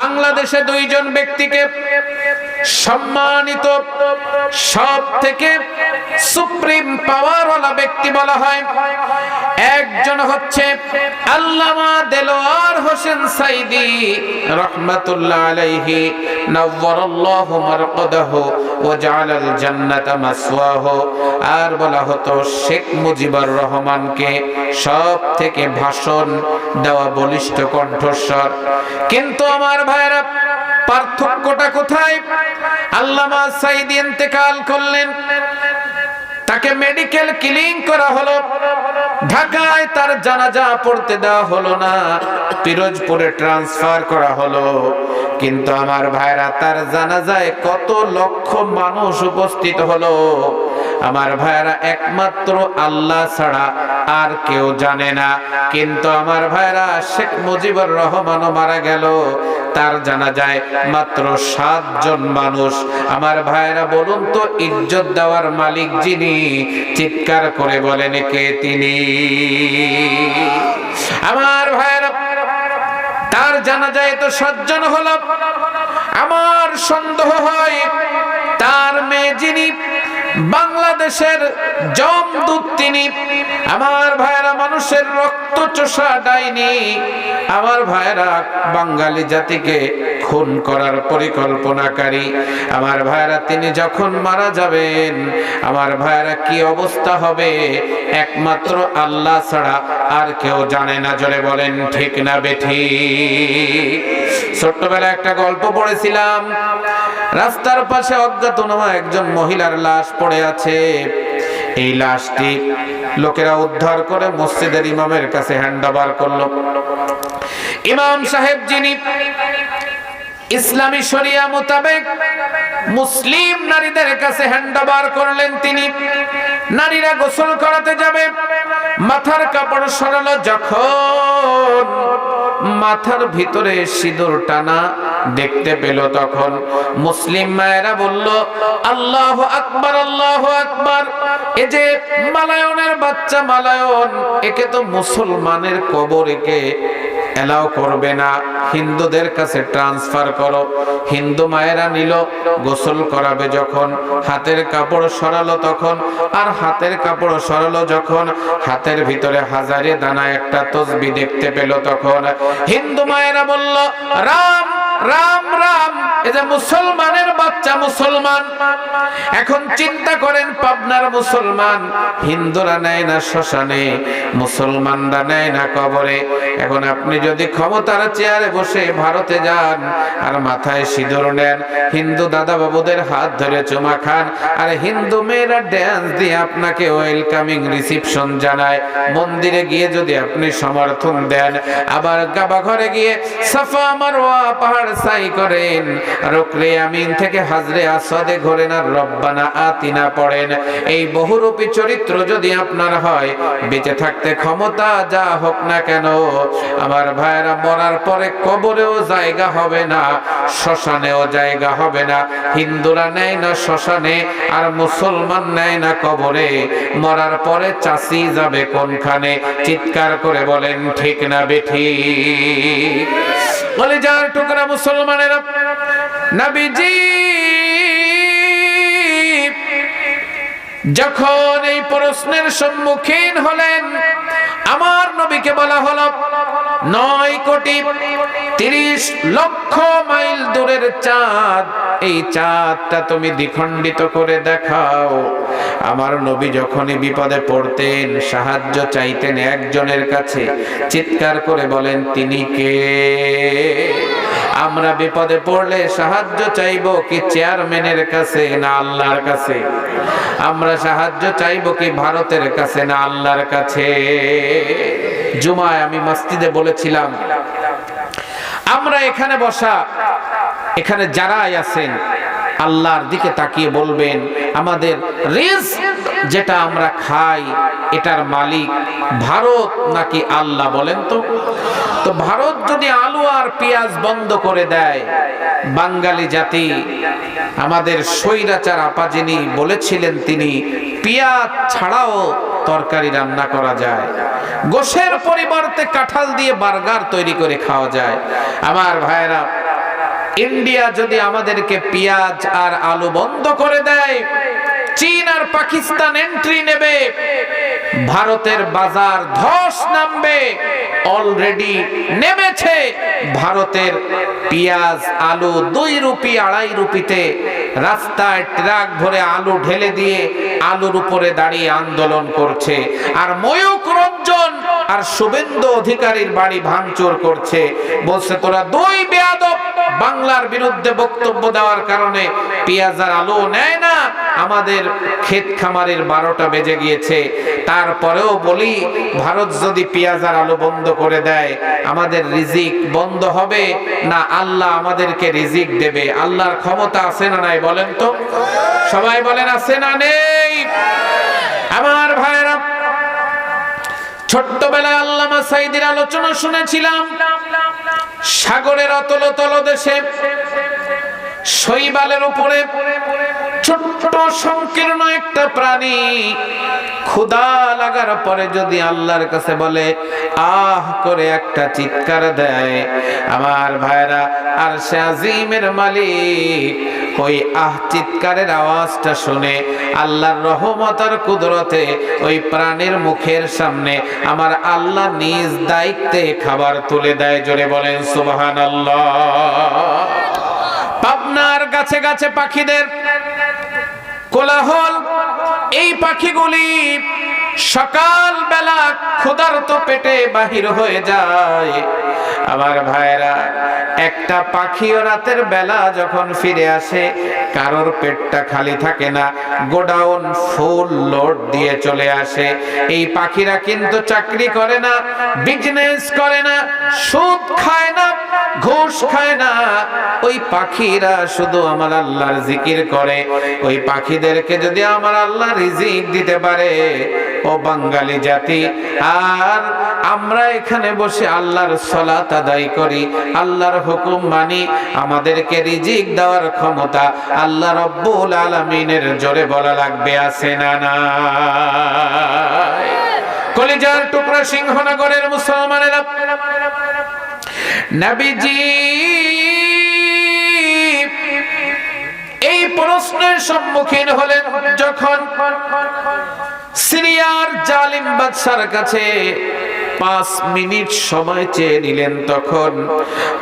বাংলাদেশে দুইজন ব্যক্তিকে সম্মানিত সব থেকে সুপ্রিম পাওয়ারওয়ালা ব্যক্তি বলা হয়। একজন হচ্ছে আল্লামা দেলোয়ার হোসেন সাইদি, রহমাতুল্লাহ আলাইহি, নওয়ারাল্লাহু মারকাদাহু ওয়া জাআলাল জান্নাতা মাসওয়াহু। আর বলা হতো শেখ মুজিবুর রহমানকে সব থেকে ভাষণ দেওয়া বলিষ্ঠ কণ্ঠস্বর। কিন্তু আমার ভাইরা পার্থক্যটা কোথায়? আল্লামা সাইদি ইন্তেকাল করলেন। তাকে মেডিকেল ক্লিন করা হলো। ঢাকায় তার জানাজা পড়তে দেওয়া হলো না। পিরোজপুরে ট্রান্সফার করা হলো। কিন্তু আমার ভাইরা তার জানাজায় কত লক্ষ মানুষ উপস্থিত হলো। আমার ভাইরা একমাত্র আল্লাহ ছাড়া আর কেউ জানে না। কিন্তু আমার ভাইরা শেখ মুজিবুর রহমানও মারা গেল। তার জানা যায় মাত্র সাতজন মানুষ। আমার ভাইরা বলুন তো, ইজ্জত দেওয়ার মালিক যিনি, চিৎকার করে বলেন, কে তিনি? আমার ভাইরা তার জানা যায় তো সাতজন হলো আমার সন্দেহ হয়, তার মেয়ে যিনি বাংলাদেশের জমদূত তিনি। আমার ভাইরা মানুষের রক্ত চোষা ডাইনি। আমার ভাইরা বাঙালি জাতিকে খুন করার পরিকল্পনাকারী। আমার ভাইরা তিনি যখন মারা যাবেন, আমার ভাইরা কি অবস্থা হবে একমাত্র আল্লাহ ছাড়া আর কেউ জানে না। জলে বলেন, ঠিক না বেঠি? ছোট্টবেলায় একটা গল্প পড়েছিলাম রাস্তার পাশে অজ্ঞাতনামা একজন মহিলার লাশ পড়ে আছে। এই লাশটি লোকেরা উদ্ধার করে মসজিদের ইমামের কাছে হ্যান্ড ওভার করল। ইমাম সাহেব যিনি ইসলামী শরিয়া মোতাবেক মুসলিম নারীদের কাছে হ্যান্ড ওভার করলেন, তিনি নারীরা গোসল করাতে যাবে, মাথার কাপড় সরালো যখন মাথার ভিতরে সিঁদুর টানা দেখতে পেল তখন। মুসলিম মায়েরা বলল, আল্লাহ আকবার আল্লাহ আকবার। এ যে মালায়নের বাচ্চা মালায়ন, একে তো মুসলমানের কবর, একে এলাও করবে না। হিন্দুদের কাছে ট্রান্সফার করো। হিন্দু মায়েরা নিল, গোসল করাবে যখন। হাতের কাপড় সরালো তখন। আর হাতের কাপড় সরালো যখন, হাতের ভিতরে হাজারে দানা একটা তসবি দেখতে পেল তখন। হিন্দু মায়েরা বলল, রাম রাম রাম এ যে মুসলমানের বাচ্চা মুসলমান। এখন চিন্তা করেন, পাবনার মুসলমান, হিন্দুরা নেয় না শ্মশানে, মুসলমানরা নেয় না কবরে। এখন আপনি যদি ক্ষমতার চেয়ারে বসে ভারতে যান, আর মাথায় সিঁদুর নেন, হিন্দু দাদা বাবুদের হাত ধরে চুমা খান, আর হিন্দু মেয়েরা ড্যান্স দিয়ে আপনাকে ওয়েলকামিং রিসিপশন জানায়, মন্দিরে গিয়ে যদি আপনি সমর্থন দেন, আবার কাবা ঘরে গিয়ে সাফা মারওয়া পাহাড় সাই করেন। রুকরে আমিন থেকে হাজরে আসাদে ঘোরেন আর রব্বানা আতিনা পড়েন। এই বহুরূপী চরিত্র যদি আপনার হয়, বেঁচে থাকতে ক্ষমতা যা হোক না কেন, আমার ভাইরা মরার পরে কবরেও জায়গা হবে না, শ্মশানেও জায়গা হবে না। হিন্দুরা নেয় না শ্মশানে, আর মুসলমান নেয় না কবরে। মরার পরে চাষি যাবে কোনখানে? চিৎকার করে বলেন, ঠিক না বেঠি। বলে যার টুকরা মুসলমানের নাবিজি যখন এই প্রশ্নের সম্মুখীন হলেন আমার নবীকে বলা হলো নয় কোটি তিরিশ লক্ষ মাইল দূরের চাঁদ। এই চাঁদটা তুমি দ্বিখণ্ডিত করে দেখাও। আমার নবী যখনই বিপদে পড়তেন, সাহায্য চাইতেন একজনের কাছে, চিৎকার করে বলেন, তিনি কে? আমরা বিপদে পড়লে সাহায্য চাইব কি চেয়ারম্যানের কাছে না আল্লাহর কাছে? আমরা সাহায্য চাইব কি ভারতের কাছে না আল্লাহর কাছে? জুমায় আমি মসজিদে বলেছিলাম, আমরা এখানে বসা, এখানে যারাই আছেন, আল্লাহর দিকে তাকিয়ে বলবেন, আমাদের রিস্ক যেটা আমরা খাই, এটার মালিক ভারত নাকি আল্লাহ বলেন তো? তো ভারত যদি আলু আর পেঁয়াজ বন্ধ করে দেয়, বাঙালি জাতি, আমাদের স্বৈরাচার আপা যিনি বলেছিলেন তিনি, পেঁয়াজ ছাড়াও তরকারি রান্না করা যায়। গোশের পরিবর্তে কাঁঠাল দিয়ে বার্গার তৈরি করে খাওয়া যায়। আমার ভাইরা ইন্ডিয়া যদি আমাদেরকে পেঁয়াজ আর আলু বন্ধ করে দেয়, চীন আর পাকিস্তান এন্ট্রি নেবে, ভারতের বাজার ধস নামবে অলরেডি নেমেছে ভারতের পেঁয়াজ, আলু দুই রুপি, আড়াই রুপিতে রাস্তায় ট্রাক ভরে আলু ঢেলে দিয়ে আলুর উপরে দাঁড়িয়ে আন্দোলন করছে। আর ময়ূক রঞ্জন আর শুভেন্দু অধিকারীর বাড়ি ভাঙচুর করছে। বলছে, তোরা দুই বেয়াদব বাংলার বিরুদ্ধে বক্তব্য দেওয়ার কারণে পেঁয়াজ আর আলু নেয় না। আমাদের ক্ষেত খামারের বারোটা বেজে গিয়েছে। তারপরেও বলি, ভারত যদি পেঁয়াজার আলো বন্ধ করে দেয়, আমাদের রিজিক বন্ধ হবে না আল্লাহ আমাদেরকে রিজিক দেবে? আল্লাহর ক্ষমতা আছে না নাই বলেন তো? সবাই বলেন, আছে না নেই? আমার ভাইরা ছোট্টবেলায় আল্লামা সাইদির আলোচনা শুনেছিলাম, সাগরের অতল তল দেশে শৈবালের উপরে ছোট্ট সংকীর্ণ একটা প্রাণী ক্ষুদা লাগার পরে যদি আল্লাহর কাছে বলে, আহ, করে একটা চিৎকার দেয়, আমার ভাইরা আর সে আজিমের মালিক ওই আহ চিৎকারের আওয়াজটা শুনে আল্লাহর রহমত আর কুদরতে ওই প্রাণের মুখের সামনে আমার আল্লাহ নিজ দায়িত্বে খাবার তুলে দেয়। জোরে বলেন সুবহান আল্লাহ পাবনার গাছে গাছে পাখিদের কোলাহল, এই পাখিগুলি সকাল বেলা ক্ষুধার্ত পেটে বাহির হয়ে যায়। আমার ভাইরা, একটা পাখিও রাতের বেলা যখন ফিরে আসে, কারোর পেটটা খালি থাকে না, গোডাউন ফুল লোড দিয়ে চলে আসে। এই পাখিরা কিন্তু চাকরি করে না বিজনেস করে না, সুদ খায় না ঘুষ খায় না। ওই পাখিরা শুধু আমার আল্লাহর জিকির করে। ওই পাখিদেরকে যদি আমার আল্লাহ রিজিক দিতে পারে, ও বাঙালি জাতি, আর আমরা এখানে বসে আল্লাহর সলাত আদায় করি, আল্লাহর হুকুম মানি, আমাদেরকে রিজিক দেওয়ার ক্ষমতা আল্লাহ রব্বুল আলামিনের জোরে বলা লাগবে, আছে না না কলিজার টুকরা সিংহনগরের মুসলমানেরা নবীজি এই প্রশ্নের সম্মুখীন হলেন যখন সিরিয়ার জালিম বাদশার কাছে পাঁচ মিনিট সময় চেয়ে নিলেন তখন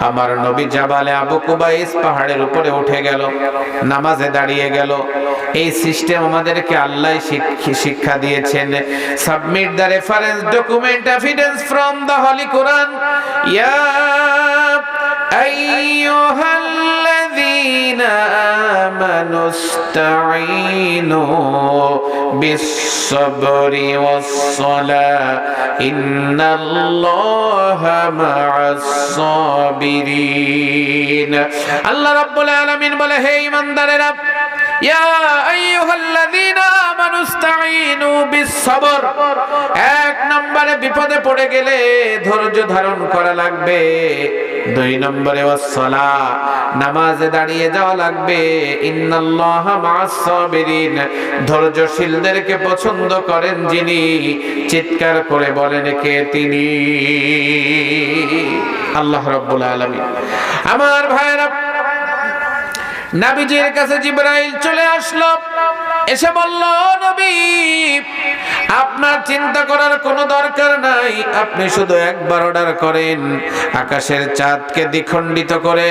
আমার নবী জাবালে আবু কুবাইস পাহাড়ের উপরে উঠে গেল, নামাজে দাঁড়িয়ে গেল। এই সিস্টেম আমাদেরকে আল্লাহ শিক্ষা দিয়েছেন। Submit the reference document evidence from the holy Quran ইয়া আইয়ুহাল্লাযীনা আমানু বিস-সাবরি ওয়াস-সালাহ ইন্নাল্লাহা মা'আস-সাবিরিন আল্লাহ রাব্বুল আলামিন বলে হে ঈমানদারেরা ইয়া আইয়ুহাল্লাযীনা আমানু ইসতাঈনু বিস-সাবর এক নম্বরে বিপদে পড়ে গেলে ধৈর্য ধারণ করা লাগবে। দুই নম্বরে ওয়াসসালা নামাজে দাঁড়িয়ে যাওয়া লাগবে। ইন্নাল্লাহা মা'আস-সাবিরিন ধৈর্যশীলদেরকে পছন্দ করেন যিনি। চিৎকার করে বলেন, কে তিনি? আল্লাহ রাব্বুল আলামিন। আমার ভাইরা নাবিজির কাছে জিব্রাইল চলে আসলো। এসে বলল নবী, আপনার চিন্তা করার কোনো দরকার নাই। আপনি শুধু একবার অর্ডার করেন। আকাশের চাঁদকে দ্বিখণ্ডিত করে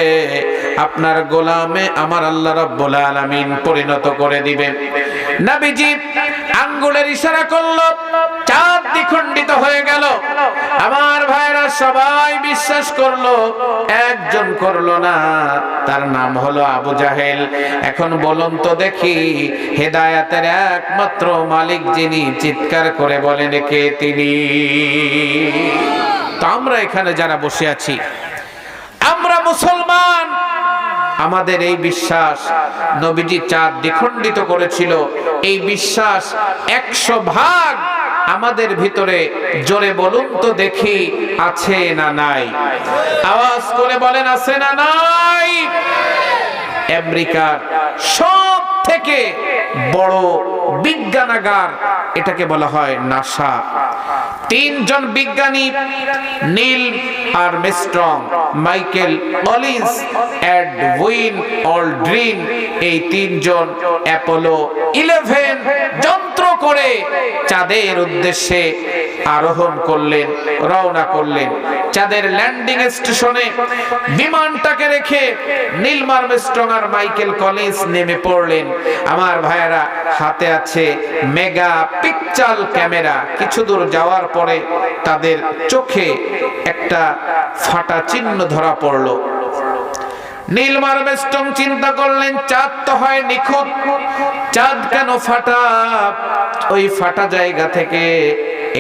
আপনার গোলামে আমার আল্লাহ রাব্বুল আলামিন পরিণত করে দিবে। নাবিজি আঙ্গুলের ইশারা করল দ্বিখণ্ডিত হয়ে গেল। আমার ভাইরা সবাই বিশ্বাস করল, একজন করল না। তার নাম হলো আবু জাহেল। এখন বলুন তো দেখি, হেদায়াতের একমাত্র মালিক যিনি, চিৎকার করে বলেন, কে তিনি? তো আমরা এখানে যারা বসে আছি, আমরা মুসলমান। আমাদের এই বিশ্বাস নবীজি চাঁদ দ্বিখণ্ডিত করেছিল। এই বিশ্বাস একশো ভাগ আমাদের ভিতরে জোরে বলুন তো দেখি আছে না নাই। আওয়াজ করে বলেন, আছে না নাই? আমেরিকার সব থেকে বড় বিজ্ঞানাগার, এটাকে বলা হয় নাসা। তিনজন বিজ্ঞানী, নীল আর Armstrong Michael Collins Edwin Aldrin, এই তিনজন অ্যাপোলো ইলেভেন করে চাঁদের উদ্দেশ্যে আরোহণ করলেন, রওনা করলেন। চাঁদের ল্যান্ডিং স্টেশনে বিমানটাকে রেখে নীলমার মিস্ট্রং আর মাইকেল কলিন্স নেমে পড়লেন। আমার ভাইয়েরা, হাতে আছে মেগা পিকচাল ক্যামেরা। কিছু দূর যাওয়ার পরে তাদের চোখে একটা ফাটা চিহ্ন ধরা পড়ল। নীলমার বেষ্টম চিন্তা করলেন, চাঁদ তো হয় নিখুঁত। চাঁদ কেন ফাটা? ওই ফাটা জায়গা থেকে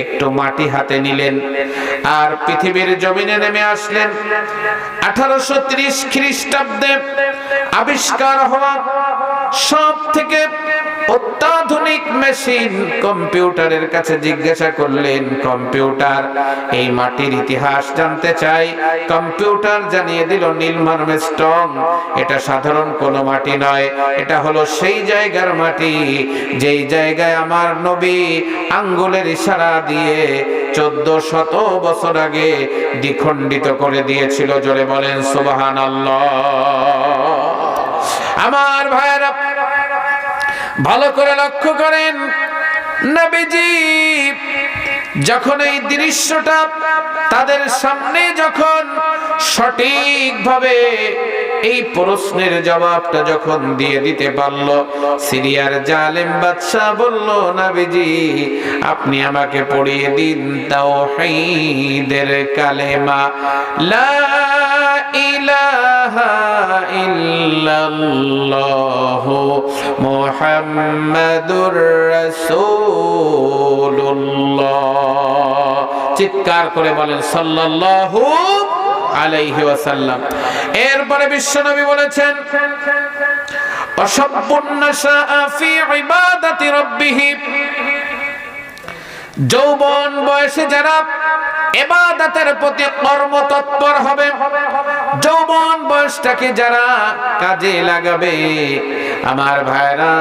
একটু মাটি হাতে নিলেন আর পৃথিবীর জমিনে নেমে আসলেন। আঠারোশো ত্রিশ খ্রিস্টাব্দে আবিষ্কার হওয়া সব থেকে অত্যাধুনিক মেশিন কম্পিউটারের কাছে জিজ্ঞাসা করলেন, কম্পিউটার, এই মাটির ইতিহাস জানতে চাই? কম্পিউটার জানিয়ে দিল, নীলমার স্টং এটা সাধারণ কোনো মাটি নয়, এটা হলো সেই জায়গার মাটি, যেই জায়গায় আমার নবী আঙ্গুলের ইশারা দিয়ে চোদ্দ শত বছর আগে দ্বিখণ্ডিত করে দিয়েছিল। জোরে বলেন সুবাহান আমার ভাইয়েরা ভালো করে লক্ষ্য করেন। নবীজি যখন এই দৃশ্যটা তাদের সামনে যখন সঠিকভাবে এই প্রশ্নের জবাবটা যখন দিয়ে দিতে পারল, সিরিয়ার জালেম বাদশাহ বলল, নাবিজি, আপনি আমাকে পড়িয়ে দিন তাও হাইদের কালেমা। লা ইল্লাল্লাহ মুহাম্মাদুর রাসূলুল্লাহ। চিৎকার করে বলেন, সাল্লাল্লাহু আলাইহি ওয়াসাল্লাম। এরপরে বিশ্বনবী বলেছেন যৌবন বয়সে যারা এবাদাতের প্রতি কর্মতৎপর হবে। যৌবন বয়সটাকে যারা কাজে লাগাবে আমার ভাইরা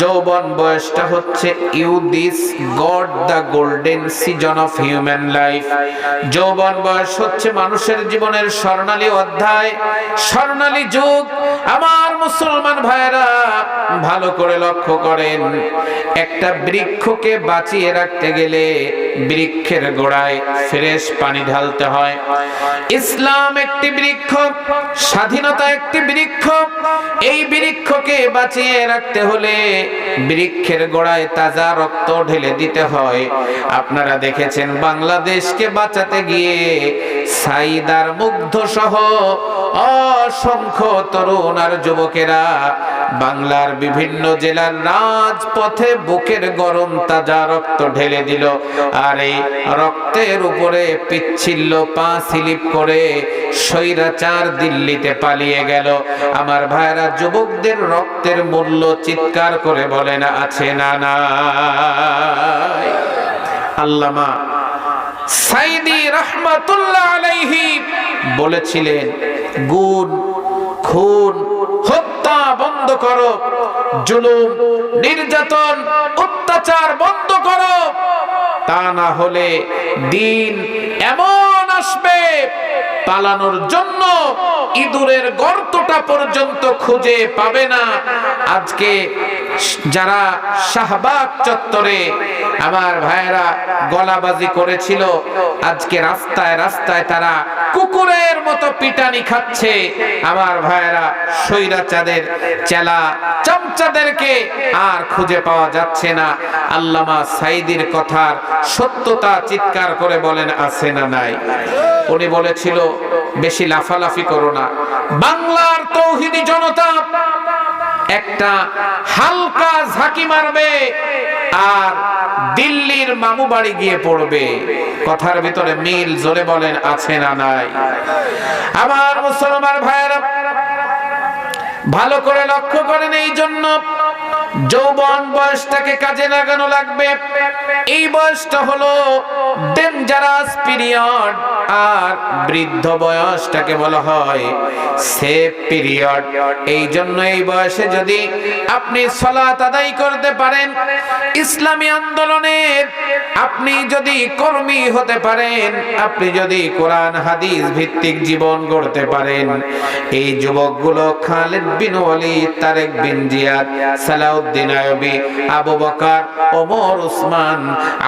যৌবন বয়সটা হচ্ছে you this god the golden season of human life. যৌবন বয়স হচ্ছে মানুষের জীবনের স্বর্ণালী অধ্যায়, স্বর্ণালী যুগ। আমার মুসলমান ভাইরা ভালো করে লক্ষ্য করেন, একটা বৃক্ষকে বাঁচিয়ে রাখতে গেলে বৃক্ষের গোড়ায় ফ্রেশ পানি ঢালতে হয়। ইসলাম একটি বৃক্ষ, স্বাধীনতা একটি বৃক্ষ। এই বৃক্ষকে বাঁচিয়ে রাখতে হলে বৃক্ষের গোড়ায় তাজা রক্ত ঢেলে দিতে হয়। আপনারা দেখেছেন বাংলাদেশকে বাঁচাতে গিয়ে সাইদার মুগ্ধ সহ অসংখ্য তরুণ আর যুবকেরা বাংলার বিভিন্ন জেলার রাজপথে বুকের গরম তাজা রক্ত ঢেলে দিল। আর এই রক্তের উপরে পিচ্ছিল্য পা স্লিপ করে স্বৈরাচার দিল্লিতে পালিয়ে গেল। আমার ভাইরা যুবকদের রক্তের মূল্য চিৎকার করে বলেন, আছে না না আল্লামা সাইদি রহমাতুল্লাহ আলাইহি বলেছিলেন, গুণ, খুন হত্যা বন্ধ করো। জুলুম, নির্যাতন, অত্যাচার বন্ধ করো। তা না হলে দিন এমন আসবে, পালানোর জন্য ইঁদুরের গর্তটা পর্যন্ত খুঁজে পাবে না। আজকে যারা শাহবাগ চত্বরে আমার ভাইয়েরা গলাবাজি করেছিল, আজকে রাস্তায় রাস্তায় তারা কুকুরের মতো পিটানি খাচ্ছে। আমার ভাইয়েরা সৈরাচাঁদের চেলা চামচাদেরকে আর খুঁজে পাওয়া যাচ্ছে না। আল্লামা সাইদির কথার সত্যতা চিৎকার করে বলেন, আছে না নাই? উনি বলেছিল, বেশি লাফালাফি করো না। বাংলার তৌহিদি জনতা একটা হালকা ঝাঁকি মারবে আর দিল্লির মামু বাড়ি গিয়ে পড়বে। কথার ভিতরে মিল জোরে বলেন, আছে না নাই? আমার মুসলমান ভাইয়েরা, ভালো করে লক্ষ্য করেন এই জন্য যৌবন বয়সটাকে কাজে লাগানো লাগবে। এই বয়সটা হলো ডেঞ্জারাস পিরিয়ড আর বৃদ্ধ বয়সটাকে বলা হয় সেফ পিরিয়ড এই জন্য এই বয়সে যদি আপনি সলাত আদায় করতে পারেন, ইসলামী আন্দোলনের আপনি যদি কর্মী হতে পারেন, আপনি যদি কোরআন, হাদিস ভিত্তিক জীবন গড়তে পারেন, এই যুবকগুলো Khalid bin Walid, Tariq bin Ziyad Salauddin আয়বী, Abu Bakr, Omar Usman,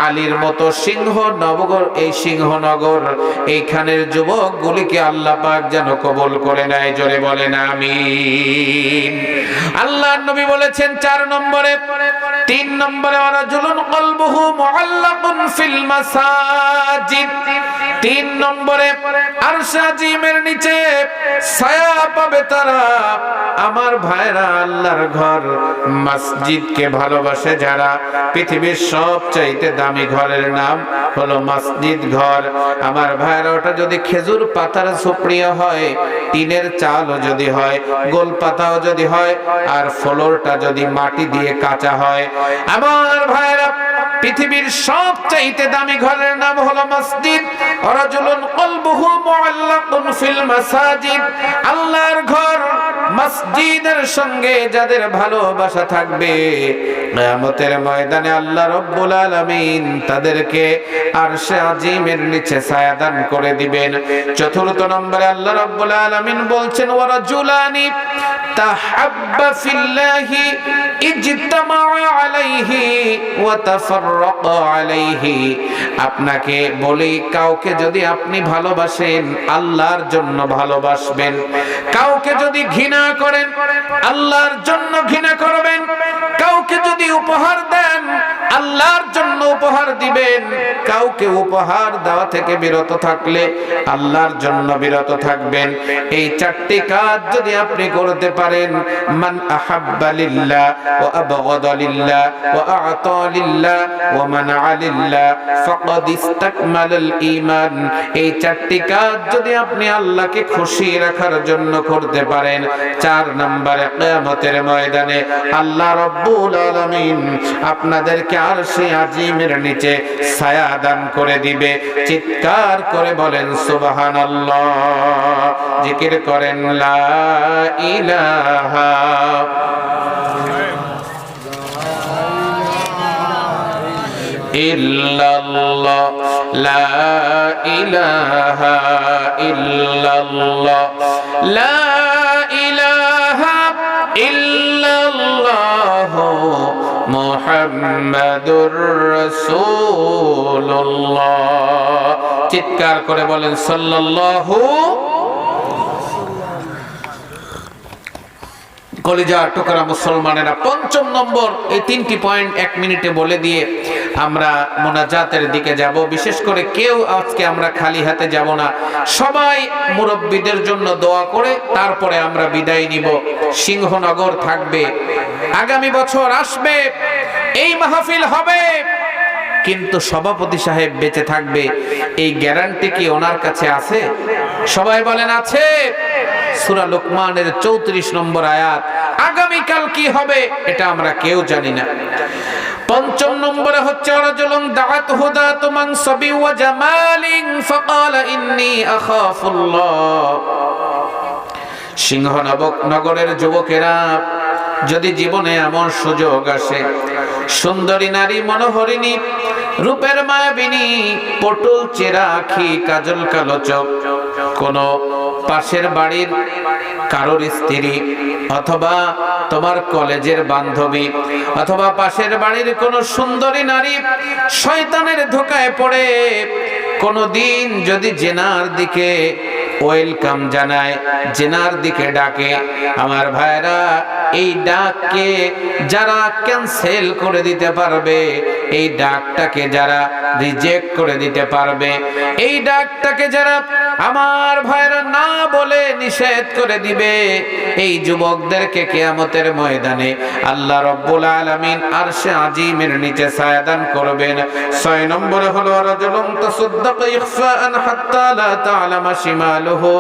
আলীর মতো সিংহ নবগর, এই সিংহনগর এইখানের যুবকগুলিকে আল্লাহ পাক যেন কবুল করে নেয়, জোরে বলেন, আমিন। আল্লাহ নবী বলেছেন চার নম্বরে, তিন নম্বরে রাজুলুন কলবুহু মুআল্লাকুন ফিল মাসাজিদ। তিন নম্বরে, আরশ আজিমের নিচে ছায়া পাবে তারা, আমার ভাইরা আল্লাহর ঘর মসজিদকে ভালোবাসে যারা। পৃথিবীর সবচাইতে দামি ঘরের নাম হলো মসজিদ ঘর। আমার ভাইরা ওটা যদি খেজুর পাতার সুপ্রিয় হয়, টিনের চালও যদি হয়, গোল পাতাও যদি হয়, আর ফ্লোরটা যদি মাটি দিয়ে কাঁচা হয়। আমার ভাইরা পৃথিবীর সবচাইতে দামি ঘরের নাম হলো মসজিদ। রাজুলুন কলবুহু মুআল্লাকুন ফিল মাসাজিদ। আল্লাহর ঘর মসজিদের সঙ্গে যাদের ভালোবাসা থাকবে কিয়ামতের ময়দানে আল্লাহ রাব্বুল আলামিন তাদেরকে আরশে আজিমের নিচে ছায়া দান করে দিবেন। চতুর্থ নম্বরে আল্লাহ রাব্বুল আলামিন বলছেন, ওয়া রাজুলানি তাহাব্বা ফিল্লাহি ইজতামা আলাইহি ওয়া তাফাররাকা আলাইহি। আপনাকে বলি, কাউকে যদি আপনি ভালোবাসেন, আল্লাহর জন্য ভালোবাসবেন। কাউকে যদি ঘৃণা করেন, আল্লাহর জন্য ঘৃণা করবেন। কাউকে যদি উপহার দেন, আল্লাহর জন্য উপহার দিবেন। কাউকে উপহার দেওয়া থেকে বিরত থাকলে আল্লাহর জন্য বিরত থাকবেন। এই চারটি কাজ যদি আপনি করতে পারেন, মান আহাব্বা লিল্লাহ ওয়া আবগাদা লিল্লাহ ওয়া আ'তা লিল্লাহ ওয়া মানআ লিল্লাহ ফাকাদ ইসতাকমালাল ঈমান। এই চারটি কাজ যদি আপনি আল্লাহকে খুশি রাখার জন্য করতে পারেন, চার নম্বরে কিয়ামতের ময়দানে আল্লাহ রাব্বুল আলামিন আপনাদেরকে আরশে আজিমের নিচে ছায়া দান করে দিবে। চিৎকার করে বলেন, সুবহানাল্লাহ। জিকির করেন, লা ইলাহা ইল্লাল্লাহ। লা ইলাহা ইল্লাল্লাহ। লা মুহাম্মাদুর রাসূলুল্লাহ। চিৎকার করে বলেন, সাল্লাল্লাহু কলিজার টুকরা মুসলমানেরা। পঞ্চম নম্বর, এই তিনটি পয়েন্ট এক মিনিটে বলে দিয়ে আমরা মোনাজাতের দিকে যাব। বিশেষ করে কেউ আজকে আমরা খালি হাতে যাব না। সবাই মুরব্বীদের জন্য দোয়া করে, তারপরে আমরা বিদায় নিব। সিংহনগর থাকবে। আগামী বছর আসবে, এই মাহফিল হবে। কিন্তু সভাপতি সাহেব বেঁচে থাকবে, এই গ্যারান্টি কি ওনার কাছে আছে? সবাই বলেন, আছে। সুরা লোকমানের চৌত্রিশ নম্বর আয়াত, আগামীকাল কি হবে এটা আমরা কেউ জানি না। পঞ্চম নম্বরে হচ্ছে রাজুলুন দাআত হুদাতু মানসাবি ওয়া জামালিন, ফাকালা ইন্নী আখাফুল্লাহ। সিংহনবক নগরের যুবকেরা যদি জীবনে এমন সুযোগ আসে, সুন্দরী নারী মনোহরিণী, রূপের মায়াবিনী, পটল, চেরা আখি কাজল কালো চোখ কোন পাশের বাড়ির কারোর স্ত্রী অথবা তোমার কলেজের বান্ধবী অথবা পাশের বাড়ির কোন সুন্দরী নারী শয়তানের ধোকায় পড়ে কোনদিন যদি জেনার দিকে ওয়েলকাম জানায়, জেনার দিকে ডাকে। আমার ভাইরা, এই ডাককে যারা ক্যান্সেল করে দিতে পারবে, এই ডাকটাকে যারা রিজেক্ট করে দিতে পারবে, এই ডাকটাকে যারা আমার ভাইরা না বলে নিষেধ করে দিবে, এই যুবকদেরকে কেয়ামতের ময়দানে আল্লাহ রব্বুল আলামিন আরশে আজিমের নিচে ছায়াদান করবেন। ছয় নম্বরে হলো রাজুলুন তাসাদ্দাক ইখফাআন হাত্তা লা তা'লামা শিমালুহু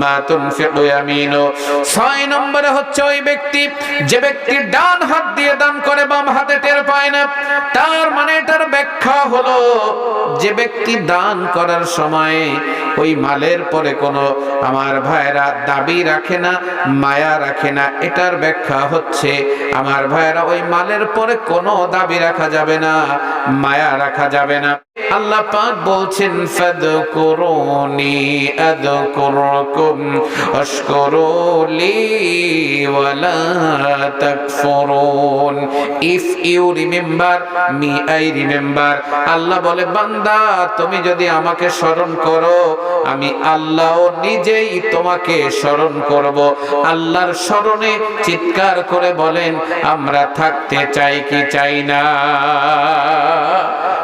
মা তুনফিকু ইয়ামিনু। নম্বরে হচ্ছে ওই ব্যক্তি, যে ব্যক্তি ডান হাত দিয়ে দান করে, বাম হাতে টের পায় না। তার মানে এটার ব্যাখ্যা হলো, যে ব্যক্তি দান করার সময় ওই মালের পরে কোনো আমার ভাইয়েরা দাবি রাখে না, মায়া রাখে না, এটার ব্যাখ্যা হচ্ছে, আমার ভাইয়েরা ওই মালের পরে কোনো দাবি রাখা যাবে না, মায়া রাখা যাবে না। আল্লাহ পাক বলছেন, ফাদকুরুনি আযকুরকুম আশকুরুলি ওয়ালা তাকফুরুন if you remember me I remember Allah বলে, বান্দা, তুমি যদি আমাকে স্মরণ করো, আমি আল্লাহ নিজেই তোমাকে স্মরণ করব। আল্লাহর স্মরণে চিৎকার করে বলেন, আমরা থাকতে চাই কি চাই না?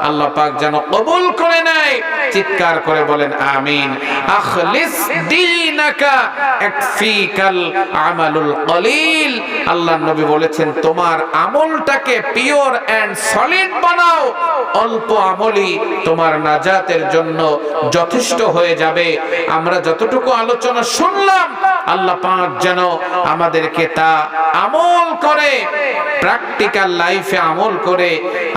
আল্লাহ পাক যেন কবুল করে নেয়, চিৎকার করে বলেন, আমিন। আখলিস দীনাকা, একফিকাল আমালুল কলিল। আল্লাহ নবী বলেছেন, তোমার আমলটাকে পিওর এন্ড সলিড বানাও। অল্প আমলই তোমার নাজাতের জন্য যথেষ্ট হয়ে যাবে। আমরা যতটুকু আলোচনা শুনলাম, আল্লাহ পাক যেন আমাদেরকে তা আমল করে প্র্যাকটিক্যাল লাইফে আমল করে,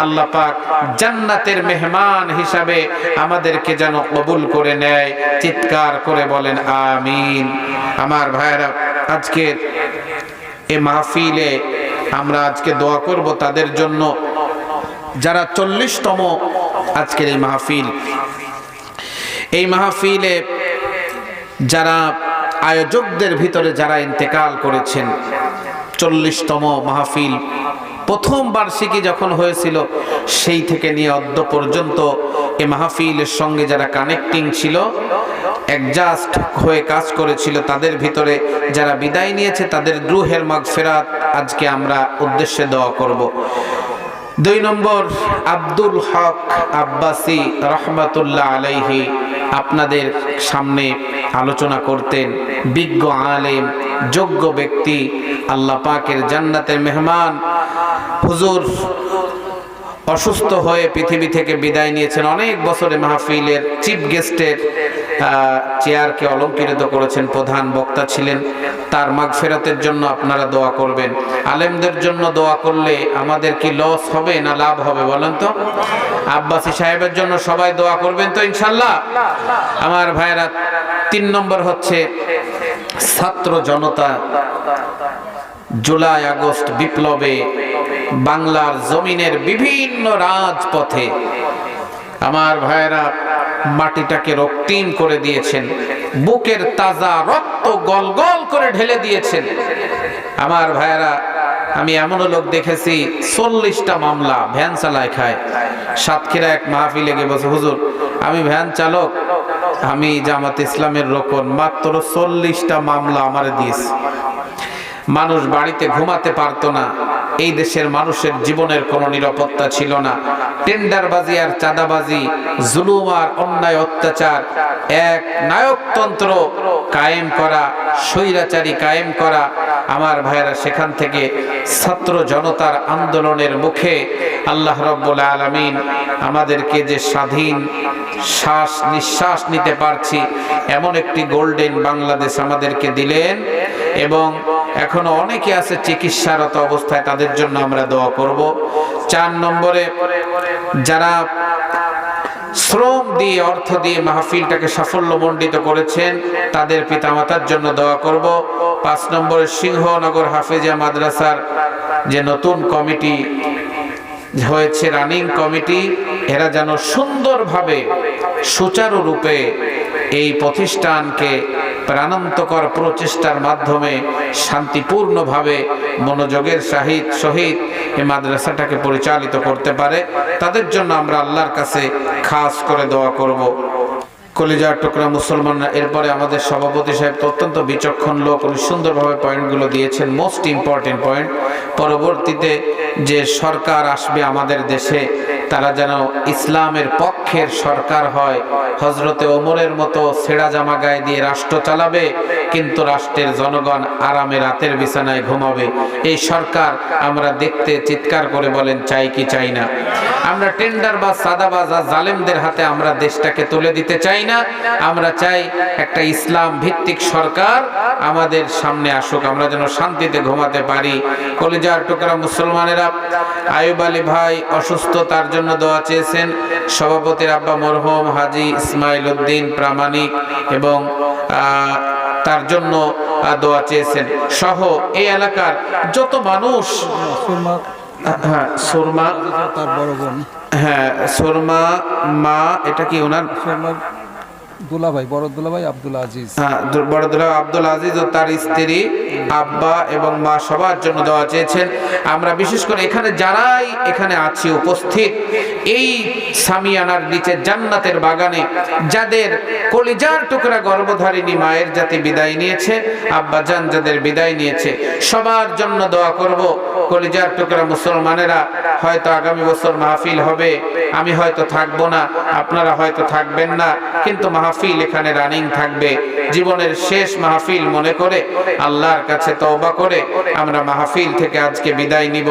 আল্লাহ পাক জান্নাতের মেহমান হিসাবে আমাদেরকে যেন কবুল করে নেয়, চিৎকার করে বলেন, আমিন। আমার ভাইরা আজকের এ মাহফিলে আমরা আজকে দোয়া করব তাদের জন্য। যারা চল্লিশতম আজকের এই মাহফিল, এই মাহফিলে যারা আয়োজকদের ভিতরে যারা ইন্তেকাল করেছেন চল্লিশতম মাহফিল প্রথম বার্ষিকী যখন হয়েছিল, সেই থেকে নিয়ে অদ্য পর্যন্ত এ মাহফিলের সঙ্গে যারা কানেক্টিং ছিল অ্যাডজাস্ট হয়ে কাজ করেছিল, তাদের ভিতরে যারা বিদায় নিয়েছে, তাদের দ্রুহের মাগ ফেরাত আজকে আমরা উদ্দেশ্যে দেওয়া করব। দুই নম্বর, আব্দুল হক আব্বাসি রহমাতুল্লাহ আলাইহি আপনাদের সামনে আলোচনা করতেন বিজ্ঞ আলেম যোগ্য ব্যক্তি আল্লাহ পাকের জান্নাতের মেহমান। হুজুর অসুস্থ হয়ে পৃথিবী থেকে বিদায় নিয়েছেন। অনেক বছরে মাহফিলের চিফ গেস্টের চেয়ারকে অলঙ্কৃত করেছেন প্রধান বক্তা ছিলেন। তার মাগ ফেরাতের জন্য আপনারা দোয়া করবেন। আলেমদের জন্য দোয়া করলে আমাদের কি লস হবে না লাভ হবে বলেন তো? আব্বাসী সাহেবের জন্য সবাই দোয়া করবেন তো ইনশাল্লাহ? আমার ভাইরা, তিন নম্বর হচ্ছে ছাত্র জনতা জুলাই আগস্ট বিপ্লবে বাংলার জমিনের বিভিন্ন রাজপথে আমার ভাইয়েরা মাটিটাকে রক্তিম করে দিয়েছেন, বুকের তাজা রক্ত গল গল করে ঢেলে দিয়েছেন। আমার ভাইয়েরা, আমি এমনও লোক দেখেছি, চল্লিশটা মামলা ভ্যান চালায় খায়। সাতক্ষীরা এক মাহফিলে গিয়ে বসে হুজুর, আমি ভ্যান চালক আমি জামাত ইসলামের রোকন মাত্র চল্লিশটা মামলা আমার দিয়েছি। মানুষ বাড়িতে ঘুমাতে পারতো না। এই দেশের মানুষের জীবনের কোনো নিরাপত্তা ছিল না। টেন্ডারবাজি আর চাঁদাবাজি, জুলুম আর অন্যায় অত্যাচার, এক নায়কতন্ত্র কায়েম করা, স্বৈরাচারী কায়েম করা। আমার ভাইয়েরা, সেখান থেকে ছাত্র জনতার আন্দোলনের মুখে আল্লাহ রব্বুল আলমিন আমাদেরকে যে স্বাধীন শ্বাস নিঃশ্বাস নিতে পারছি, এমন একটি গোল্ডেন বাংলাদেশ আমাদেরকে দিলেন। এবং এখনও অনেকে আছে চিকিৎসারত অবস্থায়, তাদের জন্য আমরা দোয়া করব। চার নম্বরে, যারা শ্রম দিয়ে, অর্থ দিয়ে মাহফিলটাকে সাফল্যমণ্ডিত করেছেন, তাদের পিতামাতার জন্য দোয়া করব। পাঁচ নম্বরে, সিংহনগর হাফেজা মাদ্রাসার যে নতুন কমিটি হয়েছে, রানিং কমিটি, এরা যেন সুন্দরভাবে, সুচারুরূপে এই প্রতিষ্ঠানকে প্রাণান্তকর প্রচেষ্টার মাধ্যমে শান্তিপূর্ণভাবে মনোযোগের সাহিত সহিত এই মাদ্রাসাটাকে পরিচালিত করতে পারে। তাদের জন্য আমরা আল্লাহর কাছে খাস করে দোয়া করব। কলিজার টুকরা মুসলমানরা, এরপরে আমাদের সভাপতি সাহেব অত্যন্ত বিচক্ষণ লোক, উনি সুন্দরভাবে পয়েন্টগুলো দিয়েছেন মোস্ট ইম্পর্টেন্ট পয়েন্ট পরবর্তীতে যে সরকার আসবে আমাদের দেশে তারা যেন ইসলামের পক্ষের সরকার হয়। হজরতে ওমরের মতো ছেঁড়া জামা গায়ে দিয়ে রাষ্ট্র চালাবে, কিন্তু রাষ্ট্রের জনগণ আরামে রাতের বিছানায় ঘুমাবে। এই সরকার আমরা দেখতে চিৎকার করে বলেন, চাই কি চাই না। আমরা টেন্ডার বা সাদাবাজ আর জালেমদের হাতে আমরা দেশটাকে তুলে দিতে চাই না। আমরা চাই একটা ইসলাম ভিত্তিক সরকার আমাদের সামনে আসুক। আমরা যেন শান্তিতে ঘুমাতে পারি। কলিজার টুকরা মুসলমানেরা, আয়ুব আলী ভাই অসুস্থ, তার জন্য দোয়া চেয়েছেন। সভাপতির আব্বা মরহুম হাজি ইসমাইল উদ্দিন প্রামাণিক এবং তার জন্য দোয়া চেয়েছেন। সহ এই এলাকার যত মানুষ হ্যাঁ সুরমা তার বড় বোন। হ্যাঁ সুরমা মা এটা কি ওনার? দুলাভাই বড় দুলাভাই আব্দুল আজিজ। হ্যাঁ, দু- বড়দুলা আব্দুল আজিজ ও তার স্ত্রী আব্বা এবং মা সবার জন্য দেওয়া চেয়েছেন। আমরা বিশেষ করে এখানে যারাই এখানে আছি উপস্থিত এই সামিয়ানার নিচে জান্নাতের বাগানে যাদের কলিজার টুকরা গর্ভধারিণী মায়ের জাতি বিদায় নিয়েছে আব্বা জান যাদের বিদায় নিয়েছে সবার জন্য দোয়া করব। কলিজার টুকরা মুসলমানেরা হয়তো আগামী বছর মাহফিল হবে আমি হয়তো থাকব না আপনারা হয়তো থাকবেন না কিন্তু মাহফিল এখানে রানিং থাকবে। জীবনের শেষ মাহফিল মনে করে আল্লাহর কাছে তওবা করে আমরা মাহফিল থেকে আজকে বিদায় নিব।